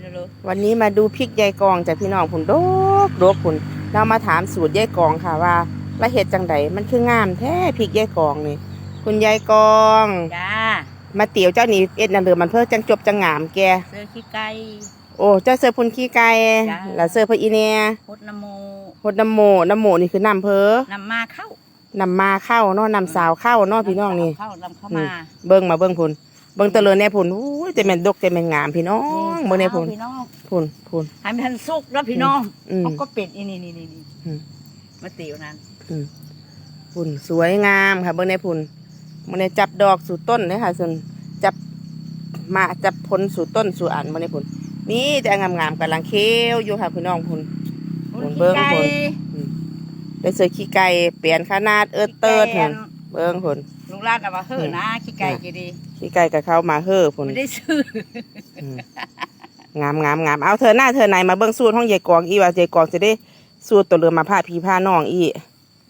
เป็นอะไรวันนี้มาดูพริกยายกองจากพี่น้องผุนโดกโดกผุนเรามาถามสูตรยายกองค่ะว่าละเห็ดจังไดมันคืองามแท้พริกยายกองนี่ คุณยายกองจ้ามาเตี๋ยวเจ้านี่เอ็ดนันเดือมันเพิ่งจังจบจังงามแกเสื้อขี้ไก่โอ้เจ้าเสือพุนขี้ไก่จ้าแล้วเสือพระอีเนียพดน้ำโมหดน้ำโมน้ำโมนี่คือน้ำเพอนำมาเข้าน้ำมาเข้าเนาะน้ำสาวเข้าเนาะพี่น้องนี่เข้านำเข้าอืมามเบิ้งมาเบิ้งพุ่น เบิ้งเตะเลยแน่พุ่นอู้ยจะแม่นดกจะแม่นงามพี่น้องเบิ้งแน่พุ่นพี่น้องพุ่นพุ่น ให้มันทันสุกแล้วพี่น้องอืมเขาก็เป็ดอีนี่นี่นี่นี่อืม มาติ๋วนั้นอืมพุ่นสวยงามค่ะเบิ้งแน่พุ่นเบิ้งแน่จับดอกสู่ต้นเลยค่ะส่วนจับมาจับผลสู่ต้นสู่อันเบิ้งแน่พุ่นนี่แต่งามๆกำลังเคี้ยวอยู่ค่ะพี่น้องพุ่น เบิ่งขี้ไก่เบิ่ง ได้เสือขี้ไก่เปลี่ยนขนาดเอิดเติดขี้ไก่พุ่น เบิ้งพุ่นลุงลาดเอามาเฮ้อนะขี้ไก่กี่ดีขี้ไก่กับเข้ามาเฮ้อพุ่นไม่ได้ซื้ออืมงามงามงามเอาเธอหน้าเธอไหนมาเบิ้งสูตรห้องยายกองอีว่ายายกองจะได้สูตรตัวเรือมาผ้าพีผ้าน้องอี